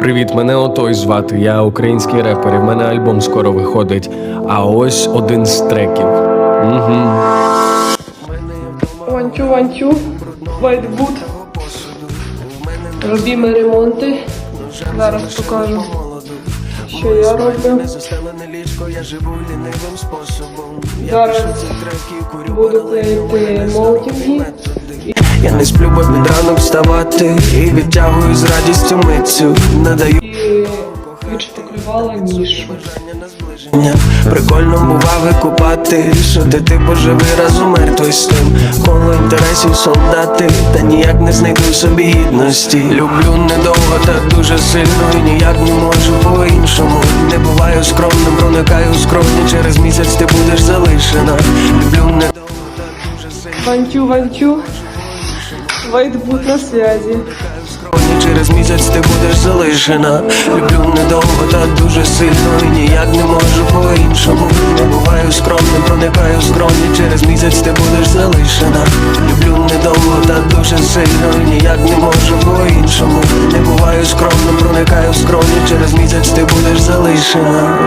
Привіт, мене Отой звати. Я український репер. і В мене альбом скоро виходить. А ось один з треків. Угу. Ванчу, ванчу, вайтбут. Робімо ремонти. Зараз покажу, що я роблю. Зараз буду клеїти молтинги. Я не сплю, бо під ранок вставати. І відтягую з радістю митцю. Надаю І відшпаклювала нішу. ня. Прикольно бува викупати Що ти типу живий разом мертвий з тим Коло інтересів солдати. Та ніяк не знайду в собі гідності. Люблю недовго та дуже сильно. І ніяк не можу по-іншому. Не буваю скромним, проникаю скромні. Через місяць ти будеш залишена. Люблю недовго та дуже сильно. Ванчу, ванчу. Вайтбут на связі. Через місяць ти будеш залишена. Люблю недовго та дуже сильно І ніяк не можу по-іншому. Не буваю скромним, проникаю скромні. Через місяць ти будеш залишена. Люблю недовго та дуже сильно І ніяк не можу по-іншому. Не буваю скромним, проникаю скромні. Через місяць ти будеш залишена